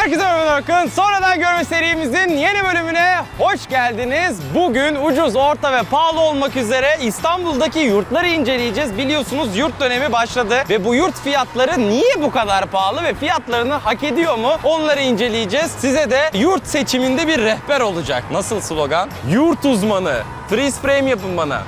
Herkese merhaba Akın. Sonradan görme serimizin yeni bölümüne hoş geldiniz. Bugün ucuz, orta ve pahalı olmak üzere İstanbul'daki yurtları inceleyeceğiz. Biliyorsunuz yurt dönemi başladı ve bu yurt fiyatları niye bu kadar pahalı ve fiyatlarını hak ediyor mu? Onları inceleyeceğiz. Size de yurt seçiminde bir rehber olacak. Nasıl slogan? Yurt uzmanı. Freeze frame yapın bana.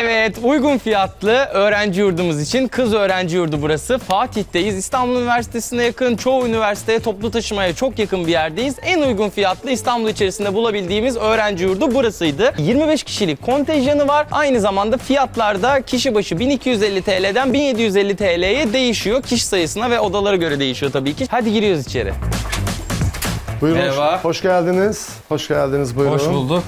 Evet, uygun fiyatlı öğrenci yurdumuz için kız öğrenci yurdu burası. Fatih'teyiz. İstanbul Üniversitesi'ne yakın, çoğu üniversiteye toplu taşımaya çok yakın bir yerdeyiz. En uygun fiyatlı İstanbul içerisinde bulabildiğimiz öğrenci yurdu burasıydı. 25 kişilik kontenjanı var. Aynı zamanda fiyatlarda kişi başı 1250 TL'den 1750 TL'ye değişiyor. Kişi sayısına ve odalara göre değişiyor tabii ki. Hadi giriyoruz içeri. Buyurun. Merhaba. Hoş, hoş geldiniz. Hoş geldiniz. Buyurun. Hoş bulduk.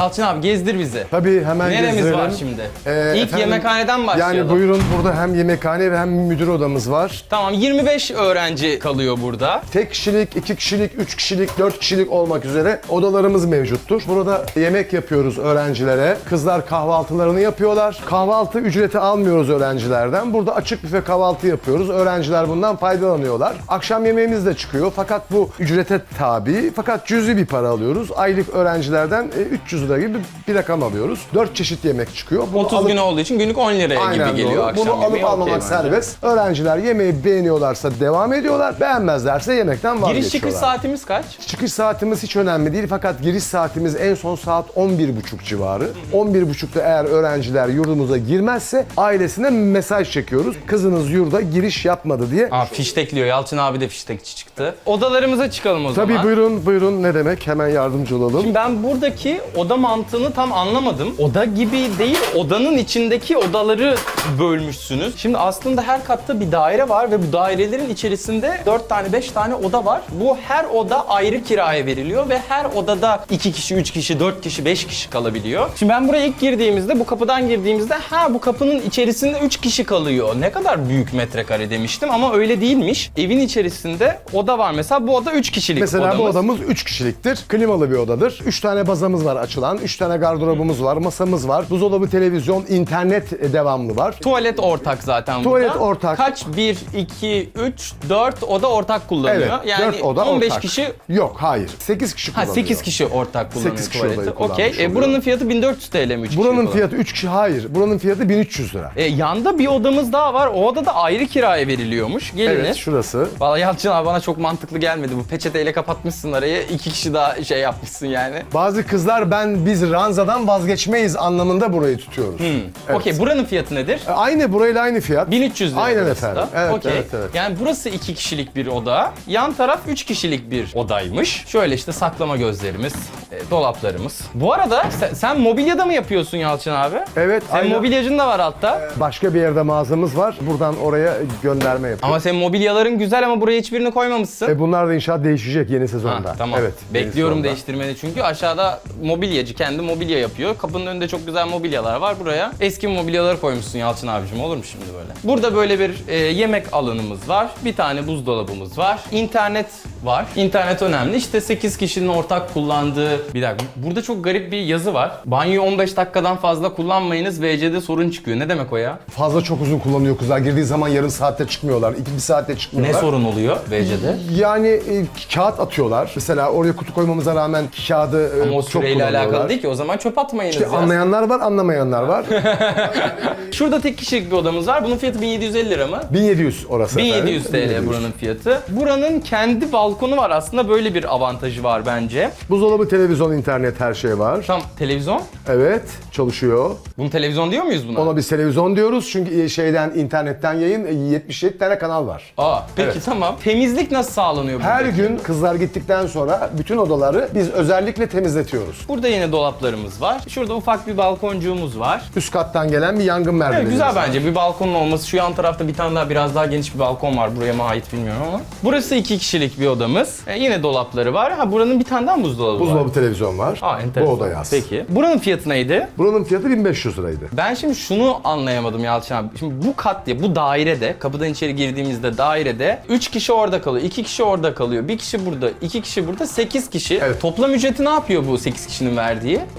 Yalçın abi gezdir bizi. Tabii hemen Neremiz gezdirelim. var şimdi? Ee, İlk efendim, yemekhaneden başlayalım. Yani buyurun burada hem yemekhane ve hem müdür odamız var. Tamam 25 öğrenci kalıyor burada. Tek kişilik, iki kişilik, üç kişilik, dört kişilik olmak üzere odalarımız mevcuttur. Burada yemek yapıyoruz öğrencilere. Kızlar kahvaltılarını yapıyorlar. Kahvaltı ücreti almıyoruz öğrencilerden. Burada açık büfe kahvaltı yapıyoruz. Öğrenciler bundan faydalanıyorlar. Akşam yemeğimiz de çıkıyor. Fakat bu ücrete tabi. Fakat cüzi bir para alıyoruz. Aylık öğrencilerden e, 300 lira gibi bir rakam alıyoruz. 4 çeşit yemek çıkıyor. Bunu 30 alıp- gün olduğu için günlük 10 liraya Aynen gibi geliyor doğru. akşam Bunu alıp yemeği. Okey almamak bence. serbest. Öğrenciler yemeği beğeniyorlarsa devam ediyorlar. Beğenmezlerse yemekten vazgeçiyorlar. Giriş çıkış saatimiz kaç? Çıkış saatimiz hiç önemli değil fakat giriş saatimiz en son saat 11.30 civarı. 11.30'da eğer öğrenciler yurdumuza girmezse ailesine mesaj çekiyoruz. Kızınız yurda giriş yapmadı diye. Aa fiştekliyor. Yalçın abi de fiştekçi çıktı. Odalarımıza çıkalım o Tabii zaman. buyurun buyurun ne demek hemen yardımcı olalım. Şimdi ben buradaki oda mantığını tam anlamadım. Oda gibi değil, odanın içindeki odaları bölmüşsünüz. Şimdi aslında her katta bir daire var ve bu dairelerin içerisinde 4 tane 5 tane oda var. Bu her oda ayrı kiraya veriliyor ve her odada 2 kişi, 3 kişi, 4 kişi, 5 kişi kalabiliyor. Şimdi ben buraya ilk girdiğimizde, bu kapıdan girdiğimizde ha bu kapının içerisinde 3 kişi kalıyor. Ne kadar büyük metrekare demiştim ama öyle değilmiş. Evin içerisinde oda var. Mesela bu oda 3 kişilik Mesela odamız. bu odamız 3 kişiliktir. Klimalı bir odadır. 3 tane bazamız var açılan. 3 tane gardırobumuz var. Masamız var. Buzdolabı, televizyon, internet devamlı var. Tuvalet ortak zaten Tuvalet burada. ortak. Kaç? 1, 2, 3, 4 oda ortak kullanıyor. Evet. yani 4 oda 15 ortak. kişi Yok hayır. 8 kişi Ha kullanıyor. 8 kişi ortak kullanıyor 8 kişi tuvaleti. odayı kullanmış Okey. E, oluyor. buranın fiyatı 1400 TL mi 3 Buranın fiyatı 3 kişi hayır. Buranın fiyatı 1300 lira. E, yanda bir odamız daha var. O odada ayrı kiraya veriliyormuş. Geliniz. Evet şurası. Vallahi Yalçın abi bana çok mantıklı gelmedi. Bu peçeteyle kapatmışsın arayı. iki kişi daha şey yapmışsın yani. Bazı kızlar ben biz ranzadan vazgeçmeyiz anlamında burayı tutuyoruz. Evet. Okey buranın fiyatı nedir? E, Aynı burayla aynı fiyat. 1300 lira. Aynen burası efendim. da. Evet, Okey. evet, evet. Yani burası iki kişilik bir oda. Yan taraf üç kişilik bir odaymış. Şöyle işte saklama gözlerimiz, e, dolaplarımız. Bu arada sen, sen mobilyada mı yapıyorsun Yalçın abi? Evet. Sen aynı- mobilyacın da var altta. Başka bir yerde mağazamız var. Buradan oraya gönderme yapıyoruz. Ama senin mobilyaların güzel ama buraya hiçbirini koymamışsın. E, bunlar da inşaat değişecek yeni sezonda. Ha, tamam. Evet. Bekliyorum değiştirmeni çünkü aşağıda mobilyacı kendi mobilya yapıyor. Kapının önünde çok güzel mobilyalar var. Buraya eski mobilyaları koymuşsun Yalçın abicim olur mu şimdi böyle? Burada böyle bir e, yemek alanımız var. Bir tane buzdolabımız var. İnternet var. İnternet önemli. İşte 8 kişinin ortak kullandığı... Bir dakika. Burada çok garip bir yazı var. Banyoyu 15 dakikadan fazla kullanmayınız. VC'de sorun çıkıyor. Ne demek o ya? Fazla çok uzun kullanıyor kızlar. Girdiği zaman yarım saatte çıkmıyorlar. iki bir saatte Ne çıkmıyorlar. sorun oluyor VC'de? Yani e, kağıt atıyorlar. Mesela oraya kutu koymamıza rağmen kağıdı e, Ama o çok süreyle kullanıyorlar. Alakalı değil ki. O zaman çöp atmayınız İşte ya. anlayanlar var, anlamayanlar var. Şurada tek kişilik bir odamız var. Bunun fiyatı 1750 lira mı? 1700 orası 1700 efendim. TL 1700. buranın fiyatı. Buranın kendi balkonu var aslında böyle bir avantajı var bence. Buzdolabı, televizyon, internet her şey var. Tam televizyon. Evet, çalışıyor. Bunu televizyon diyor muyuz buna? Ona biz televizyon diyoruz çünkü e, şeyden internetten yayın e, 77 tane kanal var. Aa, peki Evet. tamam. Temizlik nasıl sağlanıyor Her buradaki? gün kızlar gittikten sonra bütün odaları biz özellikle temizletiyoruz. Burada yine dolaplarımız var. Şurada ufak bir balkoncuğumuz var. Üst kattan gelen bir yangın Evet, merdivenimiz güzel bence bir balkonun olması. Şu yan tarafta bir tane daha biraz daha geniş bir balkon var. Buraya mı ait bilmiyorum ama. Burası iki kişilik bir oda odamız. E, yine dolapları var. Ha buranın bir tane daha buzdolabı, var. Buzdolabı televizyon var. Aa, Bu enteresan. oda yaz. Peki. Buranın fiyatı neydi? Buranın fiyatı 1500 liraydı. Ben şimdi şunu anlayamadım Yalçın abi. Şimdi bu kat diye, bu dairede, kapıdan içeri girdiğimizde dairede 3 kişi orada kalıyor, 2 kişi orada kalıyor, 1 kişi burada, 2 kişi burada, 8 kişi. Evet. Toplam ücreti ne yapıyor bu 8 kişinin verdiği?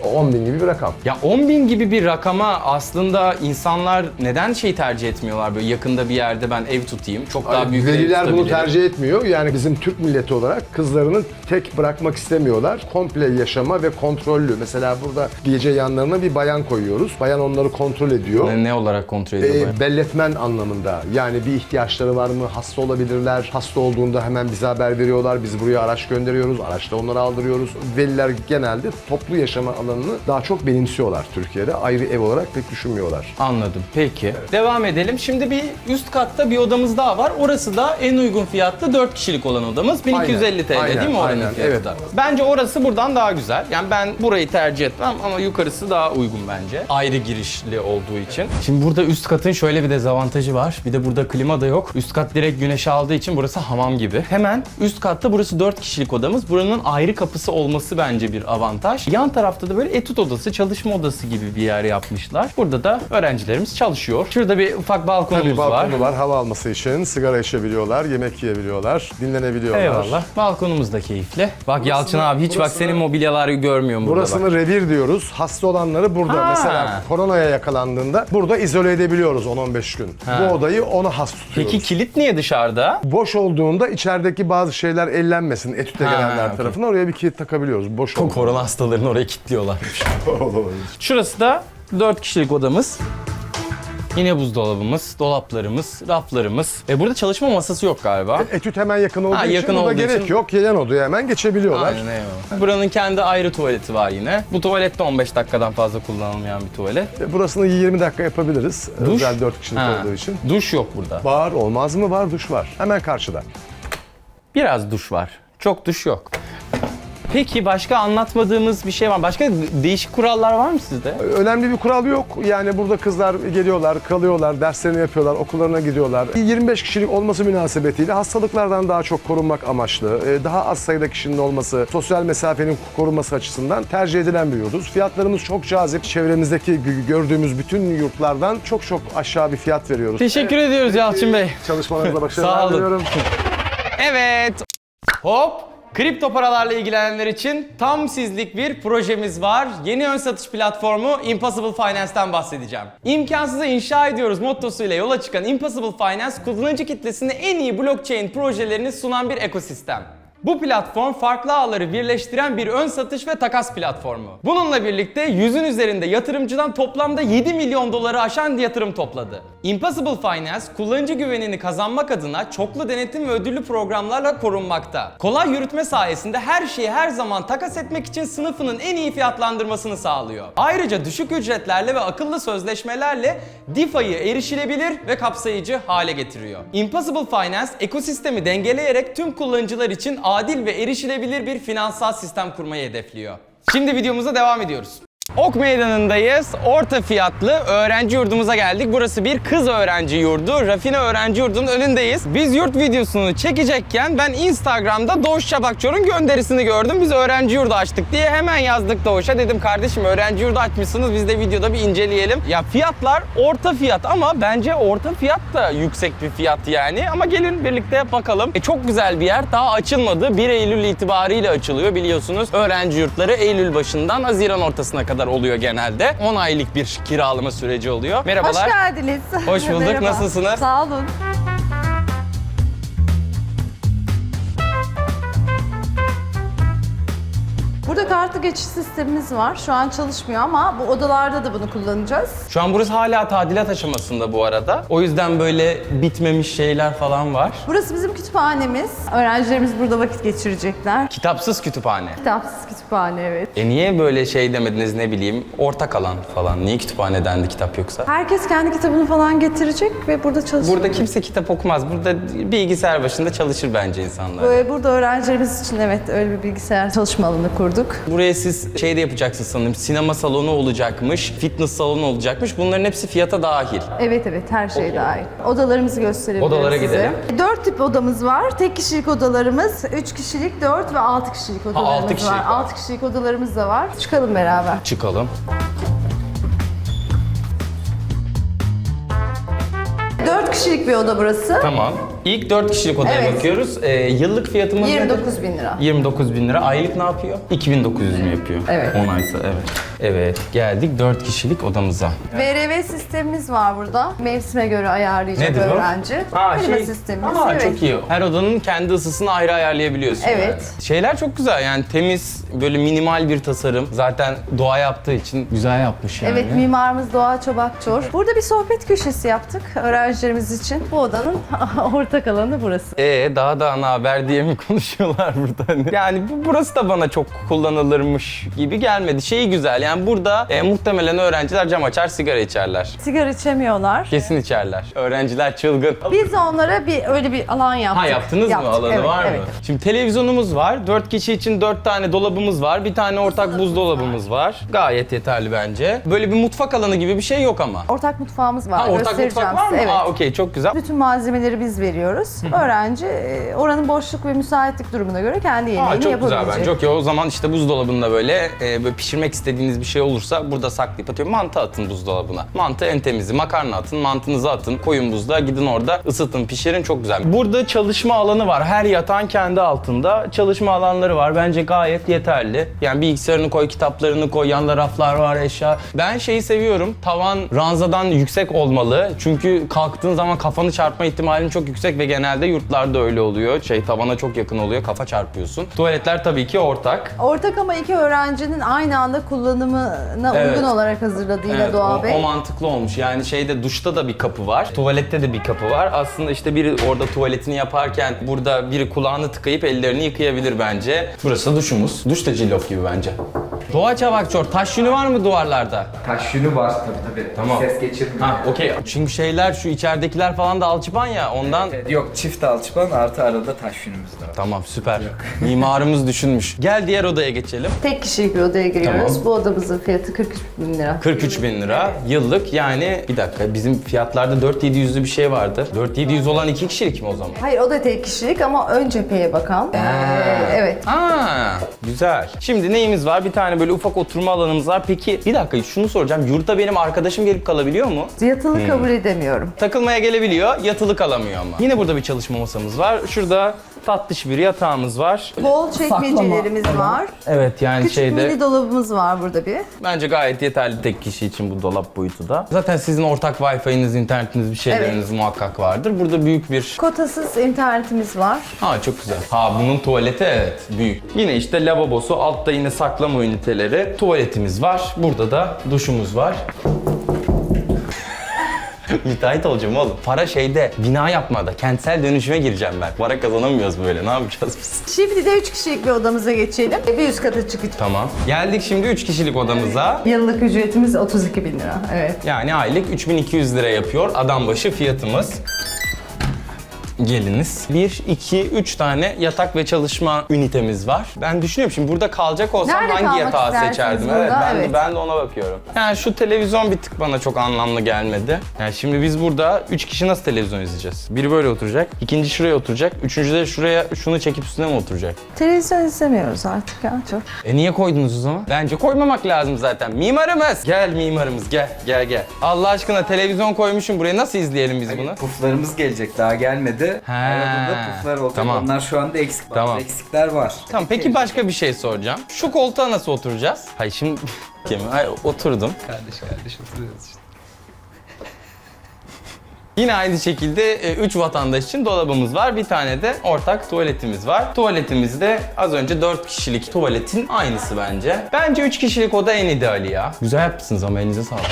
10 bin gibi bir rakam. Ya 10 bin gibi bir rakama aslında insanlar neden şey tercih etmiyorlar böyle yakında bir yerde ben ev tutayım. Çok daha Ay, büyük ev Veliler bunu tutabilirim. tercih etmiyor. Yani bizim Türk milleti olarak kızlarını tek bırakmak istemiyorlar. Komple yaşama ve kontrollü. Mesela burada gece yanlarına bir bayan koyuyoruz. Bayan onları kontrol ediyor. Ne, ne olarak kontrol ediyor bu? E, belletmen anlamında. Yani bir ihtiyaçları var mı? Hasta olabilirler. Hasta olduğunda hemen bize haber veriyorlar. Biz buraya araç gönderiyoruz. Araçla onları aldırıyoruz. Veliler genelde toplu yaşama alanını daha çok benimsiyorlar Türkiye'de. Ayrı ev olarak pek düşünmüyorlar. Anladım. Peki. Devam edelim. Şimdi bir üst katta bir odamız daha var. Orası da en uygun fiyatlı 4 kişilik olan odamız. 1250 TL Aynen, değil mi oranın aynen, fiyatı evet. da? Bence orası buradan daha güzel. Yani ben burayı tercih etmem ama yukarısı daha uygun bence. Ayrı girişli olduğu için. Şimdi burada üst katın şöyle bir dezavantajı var. Bir de burada klima da yok. Üst kat direkt güneş aldığı için burası hamam gibi. Hemen üst katta burası 4 kişilik odamız. Buranın ayrı kapısı olması bence bir avantaj. Yan tarafta da böyle etüt odası, çalışma odası gibi bir yer yapmışlar. Burada da öğrencilerimiz çalışıyor. Şurada bir ufak balkonumuz Tabii var. balkonu var. Hava alması için sigara içebiliyorlar, yemek yiyebiliyorlar, dinlenebiliyorlar. Eyvallah. Balkonumuz da keyifli. Bak Yalçın abi hiç bak senin mobilyaları görmüyorum burada bak. Burasını revir diyoruz. Hasta olanları burada Ha. mesela koronaya yakalandığında burada izole edebiliyoruz 10-15 gün. Ha. Bu odayı ona has tutuyoruz. Peki kilit niye dışarıda? Boş olduğunda içerideki bazı şeyler ellenmesin etüte Ha, gelenler okey. tarafından oraya bir kilit takabiliyoruz. Boş olduğunda. Korona hastalarını oraya kilitliyorlar. Olabilir. Şurası da 4 kişilik odamız. Yine buzdolabımız, dolaplarımız, raflarımız. E burada çalışma masası yok galiba. Etüt hemen yakın olduğu Ha, için yakın burada olduğu gerek için- yok. Yan odaya hemen geçebiliyorlar. Aynen eyvallah. Buranın kendi ayrı tuvaleti var yine. Bu tuvalet de 15 dakikadan fazla kullanılmayan bir tuvalet. E, Burasını 20 dakika yapabiliriz. Duş? Özel 4 kişilik Ha, olduğu için. Duş yok burada. Var olmaz mı? Var duş var. Hemen karşıda. Biraz duş var. Çok duş yok. Peki başka anlatmadığımız bir şey var? Başka değişik kurallar var mı sizde? Önemli bir kural yok. Yani burada kızlar geliyorlar, kalıyorlar, derslerini yapıyorlar, okullarına gidiyorlar. 25 kişilik olması münasebetiyle hastalıklardan daha çok korunmak amaçlı, e, daha az sayıda kişinin olması, sosyal mesafenin korunması açısından tercih edilen bir yurduz. Fiyatlarımız çok cazip. Çevremizdeki gö- gördüğümüz bütün yurtlardan çok çok aşağı bir fiyat veriyoruz. Teşekkür ediyoruz Yalçın Bey. Çalışmalarınızda Sağ başarılar olun. diliyorum. Evet. Hop. Kripto paralarla ilgilenenler için tam sizlik bir projemiz var. Yeni ön satış platformu Impossible Finance'ten bahsedeceğim. İmkansızı inşa ediyoruz mottosuyla yola çıkan Impossible Finance kullanıcı kitlesine en iyi blockchain projelerini sunan bir ekosistem. Bu platform farklı ağları birleştiren bir ön satış ve takas platformu. Bununla birlikte yüzün üzerinde yatırımcıdan toplamda 7 milyon doları aşan yatırım topladı. Impossible Finance kullanıcı güvenini kazanmak adına çoklu denetim ve ödüllü programlarla korunmakta. Kolay yürütme sayesinde her şeyi her zaman takas etmek için sınıfının en iyi fiyatlandırmasını sağlıyor. Ayrıca düşük ücretlerle ve akıllı sözleşmelerle DeFi'yi erişilebilir ve kapsayıcı hale getiriyor. Impossible Finance ekosistemi dengeleyerek tüm kullanıcılar için adil ve erişilebilir bir finansal sistem kurmayı hedefliyor. Şimdi videomuza devam ediyoruz. Ok Meydanı'ndayız. Orta fiyatlı öğrenci yurdumuza geldik. Burası bir kız öğrenci yurdu. Rafine öğrenci yurdunun önündeyiz. Biz yurt videosunu çekecekken ben Instagram'da Doğuş Çabakçor'un gönderisini gördüm. Biz öğrenci yurdu açtık diye hemen yazdık Doğuş'a. Dedim kardeşim öğrenci yurdu açmışsınız biz de videoda bir inceleyelim. Ya fiyatlar orta fiyat ama bence orta fiyat da yüksek bir fiyat yani. Ama gelin birlikte bakalım. E, çok güzel bir yer. Daha açılmadı. 1 Eylül itibariyle açılıyor biliyorsunuz. Öğrenci yurtları Eylül başından Haziran ortasına kadar oluyor genelde. 10 aylık bir kiralama süreci oluyor. Merhabalar. Hoş geldiniz. Hoş bulduk. Merhaba. Nasılsınız? Sağ olun. Burada kartlı geçiş sistemimiz var. Şu an çalışmıyor ama bu odalarda da bunu kullanacağız. Şu an burası hala tadilat aşamasında bu arada. O yüzden böyle bitmemiş şeyler falan var. Burası bizim kütüphanemiz. Öğrencilerimiz burada vakit geçirecekler. Kitapsız kütüphane. Kitapsız kütüphane evet. E niye böyle şey demediniz ne bileyim ortak alan falan? Niye kütüphane dendi kitap yoksa? Herkes kendi kitabını falan getirecek ve burada çalışacak. Burada kimse kitap okumaz. Burada bilgisayar başında çalışır bence insanlar. Böyle burada öğrencilerimiz için evet öyle bir bilgisayar çalışma alanı kurduk. Bulduk. Buraya siz şey de yapacaksınız sanırım. Sinema salonu olacakmış, fitness salonu olacakmış. Bunların hepsi fiyata dahil. Evet evet her şey dahil. Odalarımızı gösterebilirim Odalara size. gidelim. Dört tip odamız var. Tek kişilik odalarımız, üç kişilik, dört ve altı kişilik odalarımız altı kişilik var. var. Altı kişilik odalarımız da var. Çıkalım beraber. Çıkalım. Dört kişilik bir oda burası. Tamam. İlk 4 kişilik odaya Evet. bakıyoruz. Ee, yıllık fiyatımız nedir? 29 bin lira. 29 bin lira. Aylık ne yapıyor? 2900 mü yapıyor? Evet. 10 aysa evet. Evet geldik 4 kişilik odamıza. VRV sistemimiz var burada. Mevsime göre ayarlayacak Nedir o? öğrenci. Ha, Klima şey, sistemimiz. Aa, evet. çok iyi. Her odanın kendi ısısını ayrı ayarlayabiliyorsun. Evet. yani. Şeyler çok güzel yani temiz, böyle minimal bir tasarım. Zaten doğa yaptığı için güzel yapmış yani. Evet, mimarımız Doğa Çobakçor. Burada bir sohbet köşesi yaptık öğrencilerimiz için. Bu odanın ortak alanı burası. Ee daha da ne haber diye mi konuşuyorlar burada? Hani? Yani bu, burası da bana çok kullanılırmış gibi gelmedi. Şeyi güzel yani burada e, muhtemelen öğrenciler cam açar sigara içerler. Sigara içemiyorlar. Kesin içerler. Öğrenciler çılgın. Biz onlara bir öyle bir alan yaptık. Ha yaptınız mı? Yaptık, Alanı evet, var evet. mı? Şimdi televizyonumuz var. 4 kişi için 4 tane dolabımız var. Bir tane ortak buzdolabımız var. Gayet yeterli bence. Böyle bir mutfak alanı gibi bir şey yok ama. Ortak mutfağımız var. Ha ortak Göstereceğim mutfak var mı? size, Evet. Aa okey çok güzel. Bütün malzemeleri biz veriyoruz. Öğrenci e, oranın boşluk ve müsaitlik durumuna göre kendi yemeğini Aa, çok güzel yapabilecek. bence. Okey o zaman işte buzdolabında böyle, e, böyle pişirmek istediğiniz bir şey olursa burada saklayıp atıyorum. Mantı atın buzdolabına. Mantı en temizi. Makarna atın, mantınızı atın. Koyun buzluğa gidin orada ısıtın, pişirin çok güzel. Burada çalışma alanı var. Her yatağın kendi altında çalışma alanları var. Bence gayet yeterli. Yani bilgisayarını koy, kitaplarını koy, yanda raflar var, eşya. Ben şeyi seviyorum. Tavan ranzadan yüksek olmalı. Çünkü kalktığın zaman kafanı çarpma ihtimalin çok yüksek ve genelde yurtlarda öyle oluyor. Şey tavana çok yakın oluyor, kafa çarpıyorsun. Tuvaletler tabii ki ortak. Ortak ama iki öğrencinin aynı anda kullanımına Evet. uygun olarak hazırladı yine Evet, Doğa o, Bey. o mantıklı olmuş. Yani şeyde duşta da bir kapı var, tuvalette de bir kapı var. Aslında işte biri orada tuvaletini yaparken burada biri kulağını tıkayıp ellerini yıkayabilir bence. Burası da duşumuz. Duş da cillop gibi bence. Doğa Çavakçor, taş yünü var mı duvarlarda? Taş yünü var tabii tabii. Tamam. Ses geçirmiyor. Ha okey. Çünkü şeyler şu içeridekiler falan da alçıpan ya ondan... Evet, Yok çift alçıpan artı arada taş yünümüz de var. Tamam süper. Mimarımız düşünmüş. Gel diğer odaya geçelim. Tek kişilik bir odaya giriyoruz. Tamam. Bu odamızın fiyatı 43 bin lira. 43 bin lira yıllık yani bir dakika bizim fiyatlarda 4700'lü bir şey vardı. 4700 olan iki kişilik mi o zaman? Hayır o da tek kişilik ama ön cepheye bakan. Ee, evet. Aa, güzel. Şimdi neyimiz var? Bir tane böyle ufak oturma alanımız var. Peki bir dakika şunu soracağım. Yurtta benim arkadaşım gelip kalabiliyor mu? Yatılı Hmm. kabul edemiyorum. Takılmaya gelebiliyor, yatılı kalamıyor ama. Yine burada bir çalışma masamız var. Şurada tatlış bir yatağımız var. Bol çekmecelerimiz var. Evet yani Küçük şeyde mini dolabımız var burada bir. bence gayet yeterli tek kişi için bu dolap boyutu da. Zaten sizin ortak Wi-Fi'niz, internetiniz bir şeyleriniz muhakkak vardır. Burada büyük bir Kotasız internetimiz var. Ha çok güzel. Ha bunun tuvaleti evet büyük. Yine işte lavabosu, altta yine saklama üniteleri. Tuvaletimiz var. Burada da duşumuz var. Müteahhit olacağım oğlum. Para şeyde, bina yapmada, kentsel dönüşüme gireceğim ben. Para kazanamıyoruz böyle. Ne yapacağız biz? Şimdi de 3 kişilik bir odamıza geçelim. Bir üst kata çıkacağız. Tamam. Geldik şimdi 3 kişilik odamıza. Yıllık ücretimiz 32 bin lira. Evet. Yani aylık 3200 lira yapıyor adam başı fiyatımız. Geliniz. 1, 2, 3 tane yatak ve çalışma ünitemiz var. Ben düşünüyorum şimdi burada kalacak olsam Nerede hangi kalmak yatağı istersiniz seçerdim? burada? Evet, ben, Evet. De, ben de ona bakıyorum. Yani şu televizyon bir tık bana çok anlamlı gelmedi. Yani şimdi biz burada 3 kişi nasıl televizyon izleyeceğiz? Biri böyle oturacak, ikinci şuraya oturacak, üçüncü de şuraya şunu çekip üstüne mi oturacak? Televizyon izlemiyoruz artık ya çok. E niye koydunuz o zaman? Bence koymamak lazım zaten. Mimarımız! Gel mimarımız gel gel gel. Allah aşkına televizyon koymuşum buraya nasıl izleyelim biz bunu? Puflarımız gelecek daha gelmedi. He. Arada puflar olacak. Tamam. Onlar şu anda eksik. Bazı Tamam. eksikler var. Tamam peki başka bir şey soracağım. Şu koltuğa nasıl oturacağız? Hayır şimdi Kim? Hayır, oturdum. Kardeş kardeş oturuyoruz işte. Yine aynı şekilde 3 vatandaş için dolabımız var. Bir tane de ortak tuvaletimiz var. Tuvaletimiz de az önce 4 kişilik tuvaletin aynısı bence. Bence 3 kişilik oda en ideali ya. Güzel yapmışsınız ama elinize sağlık.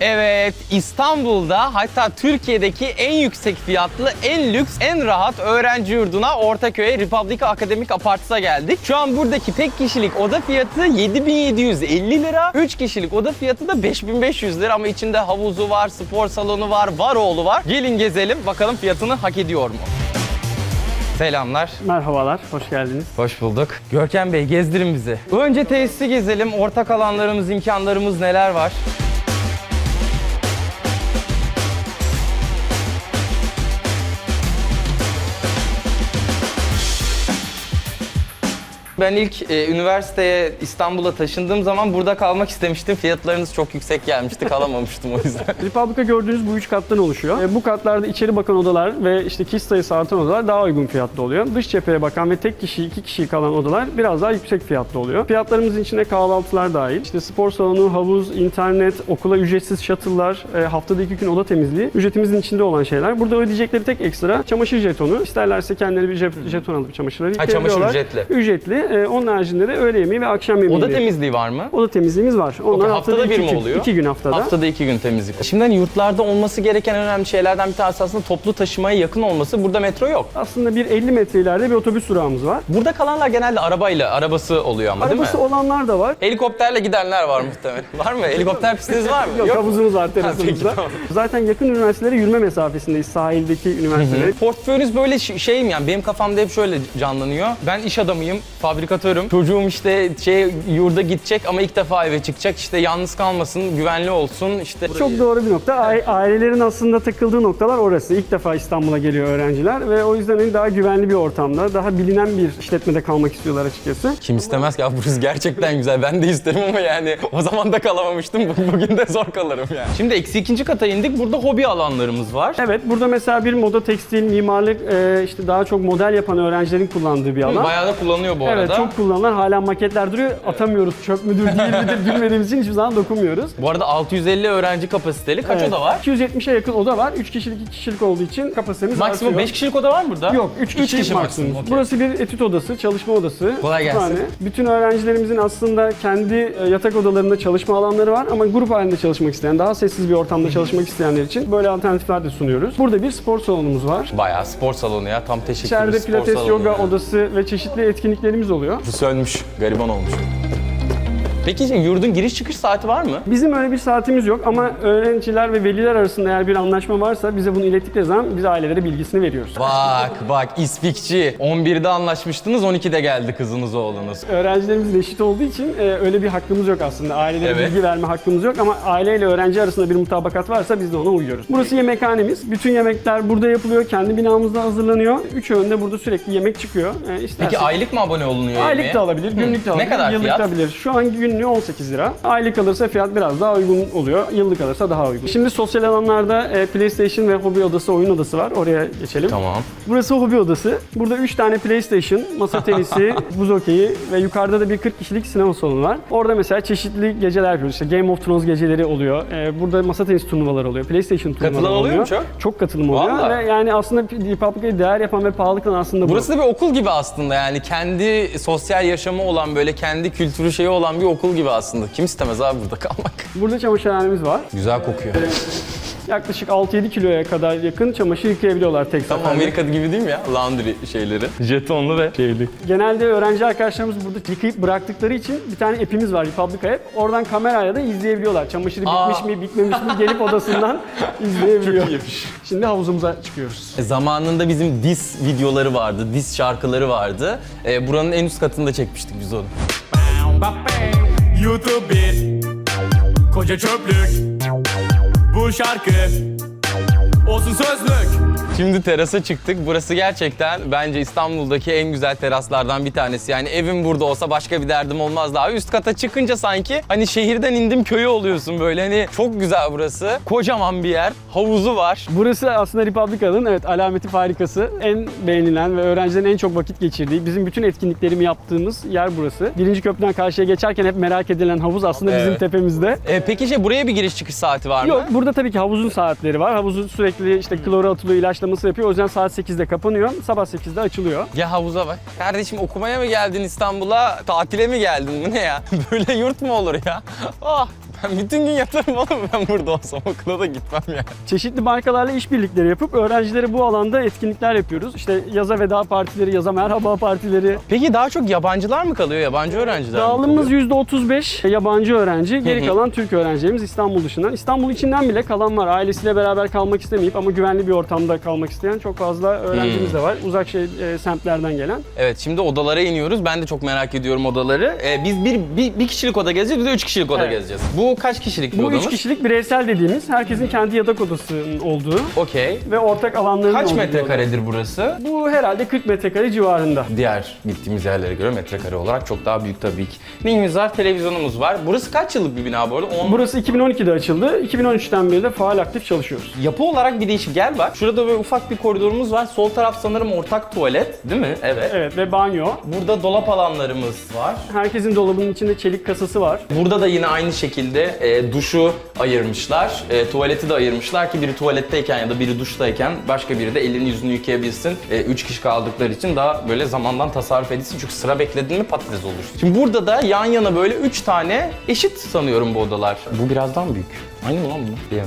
Evet, İstanbul'da hatta Türkiye'deki en yüksek fiyatlı, en lüks, en rahat öğrenci yurduna Ortaköy'e Republika Akademik Apart'sa geldik. Şu an buradaki tek kişilik oda fiyatı 7750 lira, 3 kişilik oda fiyatı da 5500 lira ama içinde havuzu var, spor salonu var, var oğlu var. Gelin gezelim bakalım fiyatını hak ediyor mu? Selamlar. Merhabalar, hoş geldiniz. Hoş bulduk. Görkem Bey gezdirin bizi. Önce tesisi gezelim. Ortak alanlarımız, imkanlarımız neler var? Ben ilk e, üniversiteye İstanbul'a taşındığım zaman burada kalmak istemiştim. Fiyatlarınız çok yüksek gelmişti. Kalamamıştım o yüzden. Republika gördüğünüz bu üç kattan oluşuyor. E, bu katlarda içeri bakan odalar ve işte kişi sayısı artan odalar daha uygun fiyatlı oluyor. Dış cepheye bakan ve tek kişi, iki kişi kalan odalar biraz daha yüksek fiyatlı oluyor. Fiyatlarımızın içine kahvaltılar dahil. İşte spor salonu, havuz, internet, okula ücretsiz shuttle'lar, e, haftada iki gün oda temizliği ücretimizin içinde olan şeyler. Burada ödeyecekleri tek ekstra çamaşır jetonu. İsterlerse kendileri bir jeton alıp çamaşırları Ha, çamaşır yıkayabiliyorlar. ücretli. Ücretli. E, onun haricinde de öğle yemeği ve akşam yemeği. Oda temizliği var mı? Oda temizliğimiz var. Onlar Okey, haftada bir iki mi oluyor? İki gün haftada. Haftada iki gün temizlik. Şimdi hani yurtlarda olması gereken en önemli şeylerden bir tanesi aslında toplu taşımaya yakın olması. Burada metro yok. Aslında bir 50 metre ileride bir otobüs durağımız var. Burada kalanlar genelde arabayla, arabası oluyor ama Arabası değil mi? olanlar da var. Helikopterle gidenler var muhtemelen. Var mı? Helikopter pistiniz var mı? Yok, havuzumuz var terasımızda. tamam. Zaten yakın üniversitelere yürüme mesafesindeyiz sahildeki üniversitelere. Portföyünüz böyle şey mi yani benim kafamda hep şöyle canlanıyor. Ben iş adamıyım, fabrikatörüm. Çocuğum işte şey yurda gidecek ama ilk defa eve çıkacak. İşte yalnız kalmasın, güvenli olsun. İşte Çok doğru bir nokta. A- Ailelerin aslında takıldığı noktalar orası. İlk defa İstanbul'a geliyor öğrenciler ve o yüzden hani daha güvenli bir ortamda, daha bilinen bir işletmede kalmak istiyorlar açıkçası. Kim istemez ki? Ya burası gerçekten güzel. Ben de isterim ama yani o zaman da kalamamıştım. Bu- Bugün de zor kalırım yani. Şimdi eksi ikinci kata indik. Burada hobi alanlarımız var. Evet, burada mesela bir moda, tekstil, mimarlık, e, işte daha çok model yapan öğrencilerin kullandığı bir alan. Bayağı da kullanıyor bu Evet, çok kullanılan hala maketler duruyor. Atamıyoruz, çöp müdür değil midir bilmediğimiz için hiçbir zaman dokunmuyoruz. Bu arada 650 öğrenci kapasiteli. Kaç Evet, oda var? 270'e yakın oda var. 3 kişilik 2 kişilik olduğu için kapasitemiz Maksimum artıyor. 5 kişilik oda var mı burada? Yok 3 Üç kişi, maksimum. okey. Burası bir etüt odası, çalışma odası. Kolay gelsin. Kütüphane. Bütün öğrencilerimizin aslında kendi e, yatak odalarında çalışma alanları var ama grup halinde çalışmak isteyen, daha sessiz bir ortamda çalışmak isteyenler için böyle alternatifler de sunuyoruz. Burada bir spor salonumuz var. Bayağı spor salonu ya. Tam teşekkür İçeride spor pilates, salonu yoga odası ve çeşitli etkinliklerimiz oluyor. Sönmüş. Gariban olmuş. Peki yurdun giriş çıkış saati var mı? Bizim öyle bir saatimiz yok ama öğrenciler ve veliler arasında eğer bir anlaşma varsa bize bunu ilettikleri zaman biz ailelere bilgisini veriyoruz. Bak bak ispikçi. 11'de anlaşmıştınız 12'de geldi kızınız oğlunuz. Öğrencilerimizin eşit olduğu için e, öyle bir hakkımız yok aslında. Ailelere Evet. bilgi verme hakkımız yok ama aileyle öğrenci arasında bir mutabakat varsa biz de ona uyuyoruz. Burası yemekhanemiz. Bütün yemekler burada yapılıyor. Kendi binamızda hazırlanıyor. Üç öğünde burada sürekli yemek çıkıyor. E, isterseniz- Peki aylık mı abone olunuyor Aylık yemeğe? da alabilir, günlük de Ne alabilir, kadar yıllık fiyat? da alabilir. Şu an günlüğü 18 lira. Aylık alırsa fiyat biraz daha uygun oluyor. Yıllık alırsa daha uygun. Şimdi sosyal alanlarda e, PlayStation ve hobi odası, oyun odası var. Oraya geçelim. Tamam. Burası hobi odası. Burada 3 tane PlayStation, masa tenisi, buz hokeyi ve yukarıda da bir 40 kişilik sinema salonu var. Orada mesela çeşitli geceler yapıyoruz. İşte Game of Thrones geceleri oluyor. Ee, burada masa tenisi turnuvaları oluyor. PlayStation turnuvaları Katılan oluyor mu oluyor. çok? Çok katılım oluyor. Vallahi. Ve yani aslında Republica'yı değer yapan ve pahalı kılan aslında bu. Burası da bir okul gibi aslında yani kendi sosyal yaşamı olan böyle kendi kültürü şeyi olan bir okul gibi aslında. Kim istemez abi burada kalmak? Burada çamaşırhanemiz var. Güzel kokuyor. Yaklaşık 6-7 kiloya kadar yakın çamaşır yıkayabiliyorlar tek Tam seferde. Amerika gibi değil mi ya? Laundry şeyleri. Jetonlu ve şeyli. Genelde öğrenci arkadaşlarımız burada yıkayıp bıraktıkları için bir tane app'imiz var Republica app. Oradan kamerayla da izleyebiliyorlar. Çamaşırı Aa. bitmiş mi, bitmemiş mi gelip odasından izleyebiliyor. Çok iyiymiş. Şimdi havuzumuza çıkıyoruz. E, Zamanında bizim diss videoları vardı, diss şarkıları vardı. E, buranın en üst katında çekmiştik biz onu. YouTube bir Koca çöplük. Bu şarkı. Olsun sözlük Şimdi terasa çıktık. Burası gerçekten bence İstanbul'daki en güzel teraslardan bir tanesi. Yani evim burada olsa başka bir derdim olmaz daha. Üst kata çıkınca sanki hani şehirden indim köyü oluyorsun böyle. Hani çok güzel burası. Kocaman bir yer. Havuzu var. Burası aslında Republica'nın evet alameti farikası. En beğenilen ve öğrencilerin en çok vakit geçirdiği, bizim bütün etkinliklerimi yaptığımız yer burası. Birinci köprüden karşıya geçerken hep merak edilen havuz aslında bizim Evet. tepemizde. E, peki şey buraya bir giriş çıkış saati var mı? Yok burada tabii ki havuzun saatleri var. Havuzun sürekli işte kloru atılıyor, ilaçlaması yapıyor. O yüzden saat 8'de kapanıyor. Sabah 8'de açılıyor. Ya havuza bak. Kardeşim okumaya mı geldin İstanbul'a? Tatile mi geldin? Bu ne ya? Böyle yurt mu olur ya? Ah Ben bütün gün yatarım oğlum ben burada olsam okula da gitmem yani. Çeşitli markalarla işbirlikleri yapıp öğrencilere bu alanda etkinlikler yapıyoruz. İşte yaza veda partileri, yaza merhaba partileri. Peki daha çok yabancılar mı kalıyor, yabancı öğrenciler Dağılımımız kalıyor? %35 yabancı öğrenci, geri kalan Türk öğrencilerimiz İstanbul dışından. İstanbul içinden bile kalan var. Ailesiyle beraber kalmak istemeyip ama güvenli bir ortamda kalmak isteyen çok fazla öğrencimiz de var. Uzak şey, e, semtlerden gelen. Evet şimdi odalara iniyoruz. Ben de çok merak ediyorum odaları. Ee, biz bir, bir, bir kişilik oda gezeceğiz, bir de üç kişilik oda Evet. gezeceğiz. Bu kaç kişilik bir Bu odamız? üç kişilik bireysel dediğimiz herkesin kendi yatak odasının olduğu Okey. ve ortak alanların Kaç olduğu bir metrekaredir burası? Bu herhalde 40 metrekare civarında. Diğer gittiğimiz yerlere göre metrekare olarak çok daha büyük tabii ki. Neyimiz var? Televizyonumuz var. Burası kaç yıllık bir bina bu arada? On- Burası 2012'de açıldı. 2013'ten beri de faal aktif çalışıyoruz. Yapı olarak bir değişik. Gel bak. Şurada böyle ufak bir koridorumuz var. Sol taraf sanırım ortak tuvalet. Değil mi? Evet. Evet ve banyo. Burada dolap alanlarımız var. Herkesin dolabının içinde çelik kasası var. Burada da yine aynı şekilde e, duşu ayırmışlar. E, tuvaleti de ayırmışlar ki biri tuvaletteyken ya da biri duştayken başka biri de elini yüzünü yıkayabilsin. E, üç kişi kaldıkları için daha böyle zamandan tasarruf edilsin. Çünkü sıra bekledin mi patates olur. Şimdi burada da yan yana böyle üç tane eşit sanıyorum bu odalar. Bu birazdan büyük. Aynı mı lan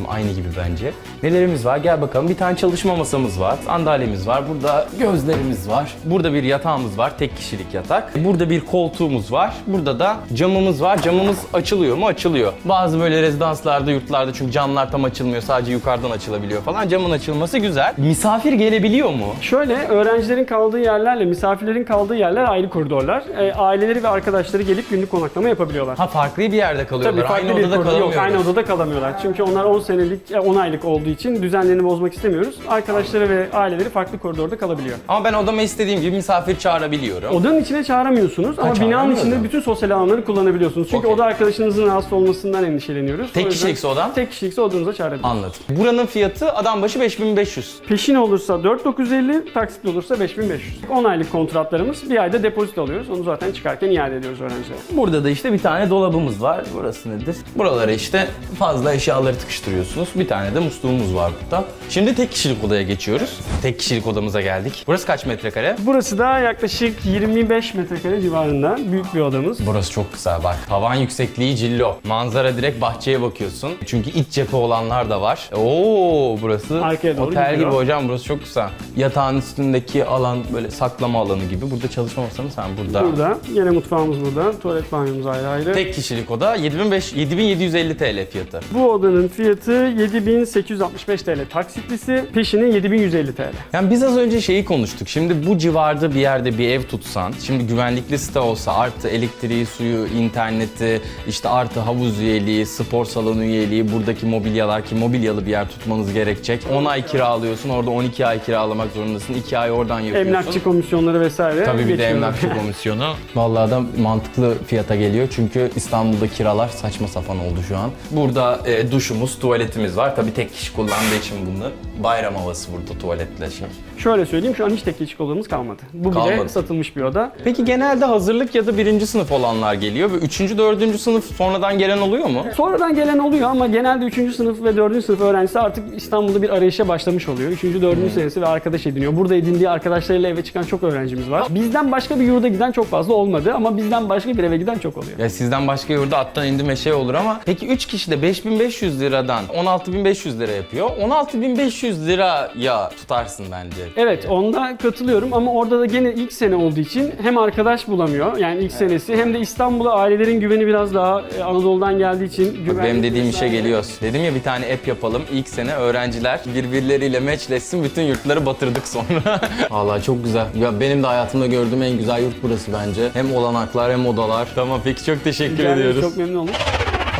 aynı gibi bence. Nelerimiz var? Gel bakalım. Bir tane çalışma masamız var. Sandalyemiz var. Burada gözlerimiz var. Burada bir yatağımız var. Tek kişilik yatak. Burada bir koltuğumuz var. Burada da camımız var. Camımız açılıyor mu? Açılıyor. Bazı böyle rezidanslarda, yurtlarda çünkü camlar tam açılmıyor. Sadece yukarıdan açılabiliyor falan. Camın açılması güzel. Misafir gelebiliyor mu? Şöyle öğrencilerin kaldığı yerlerle misafirlerin kaldığı yerler ayrı koridorlar. E, aileleri ve arkadaşları gelip günlük konaklama yapabiliyorlar. Ha farklı bir yerde kalıyorlar. Tabii farklı aynı bir odada koridor yok. kalamıyorlar. Aynı odada kalamıyorlar. Çünkü onlar 10 senelik, e, 10 aylık olduğu için düzenlerini bozmak istemiyoruz. Arkadaşları ve aileleri farklı koridorda kalabiliyor. Ama ben odama istediğim gibi misafir çağırabiliyorum. Odanın içine çağıramıyorsunuz ama binanın içinde bütün sosyal alanları kullanabiliyorsunuz. Çünkü Okey. oda arkadaşınızın rahatsız olmasından endişeleniyoruz. Tek yüzden kişilikse odan? Tek kişilikse odanıza çağırabilirsiniz. Anladım. Buranın fiyatı adam başı 5500. Peşin olursa 4950, taksit olursa 5500. 10 aylık kontratlarımız, bir ayda depozito alıyoruz. Onu zaten çıkarken iade ediyoruz öğrencilere. Burada da işte bir tane dolabımız var. Burası nedir? Buralara işte fazla eşyaları tıkıştırıyorsunuz. Bir tane de musluğumuz var burada. Şimdi tek kişilik odaya geçiyoruz. Tek kişilik odamıza geldik. Burası kaç metrekare? Burası da yaklaşık 25 metrekare civarında büyük bir odamız. Burası çok güzel bak. Tavan yüksekliği cillo. Manzara direkt bahçeye bakıyorsun. Çünkü iç cephe olanlar da var. Oo burası Arkaya doğru otel gidiyor. gibi hocam burası çok güzel. Yatağın üstündeki alan böyle saklama alanı gibi. Burada çalışma masamız sen burada. Burada, yine mutfağımız burada, tuvalet banyomuz ayrı ayrı. Tek kişilik oda 7500 7750 TL fiyatı. Bu odanın fiyatı 7865 TL taksitlisi, peşinin 7150 TL. Yani biz az önce şeyi konuştuk. Şimdi bu civarda bir yerde bir ev tutsan, şimdi güvenlikli site olsa artı elektriği, suyu, interneti, işte artı havuz üyeliği, spor salonu üyeliği, buradaki mobilyalar ki mobilyalı bir yer tutmanız gerekecek. 10 ay kiralıyorsun, orada 12 ay kiralamak zorundasın. 2 ay oradan yapıyorsun. Emlakçı komisyonları vesaire. Tabii bir de emlakçı komisyonu. Vallahi da mantıklı fiyata geliyor çünkü İstanbul'da kiralar saçma sapan oldu şu an. Burada e, duşumuz, tuvaletimiz var. Tabii tek kişi kullandığı için bunu. Bayram havası burada tuvaletle şey. Şöyle söyleyeyim şu an hiç tek kişilik odamız kalmadı. Bu bile Kalmadı. satılmış bir oda. Peki genelde hazırlık ya da birinci sınıf olanlar geliyor ve üçüncü, dördüncü sınıf sonradan gelen oluyor mu? Sonradan gelen oluyor ama genelde 3. sınıf ve 4. sınıf öğrencisi artık İstanbul'da bir arayışa başlamış oluyor. 3. 4. Hmm. senesi ve arkadaş ediniyor. Burada edindiği arkadaşlarıyla eve çıkan çok öğrencimiz var. Bizden başka bir yurda giden çok fazla olmadı ama bizden başka bir eve giden çok oluyor. Ya sizden başka yurda attan indim şey olur ama peki 3 kişi de 5500 liradan 16500 lira yapıyor. 16500 liraya tutarsın bence. Evet onda katılıyorum ama orada da gene ilk sene olduğu için hem arkadaş bulamıyor yani ilk senesi hem de İstanbul'a ailelerin güveni biraz daha e, Anadolu'dan geldiği için benim dediğim işe geliyoruz. Dedim ya bir tane app yapalım. İlk sene öğrenciler birbirleriyle meçleşsin. Bütün yurtları batırdık sonra. Vallahi çok güzel. Ya benim de hayatımda gördüğüm en güzel yurt burası bence. Hem olanaklar hem odalar. Tamam peki çok teşekkür Rica ederim, ediyoruz. Çok memnun oldum.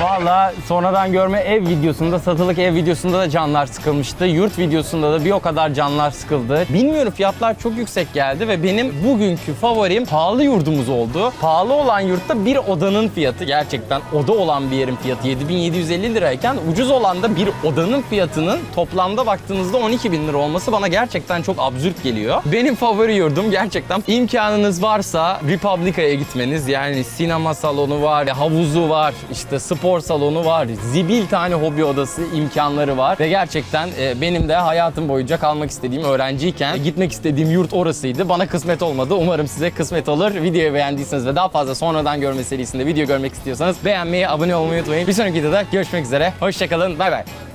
Valla sonradan görme ev videosunda, satılık ev videosunda da canlar sıkılmıştı. Yurt videosunda da bir o kadar canlar sıkıldı. Bilmiyorum fiyatlar çok yüksek geldi ve benim bugünkü favorim pahalı yurdumuz oldu. Pahalı olan yurtta bir odanın fiyatı gerçekten oda olan bir yerin fiyatı 7750 lirayken ucuz olan da bir odanın fiyatının toplamda baktığınızda 12 bin lira olması bana gerçekten çok absürt geliyor. Benim favori yurdum gerçekten imkanınız varsa Republica'ya gitmeniz yani sinema salonu var, havuzu var, işte spor spor salonu var, zibil tane hobi odası imkanları var ve gerçekten e, benim de hayatım boyunca kalmak istediğim öğrenciyken gitmek istediğim yurt orasıydı. Bana kısmet olmadı. Umarım size kısmet olur. Videoyu beğendiyseniz ve daha fazla sonradan görme serisinde video görmek istiyorsanız beğenmeyi, abone olmayı unutmayın. Bir sonraki videoda görüşmek üzere. Hoşçakalın. Bay bay.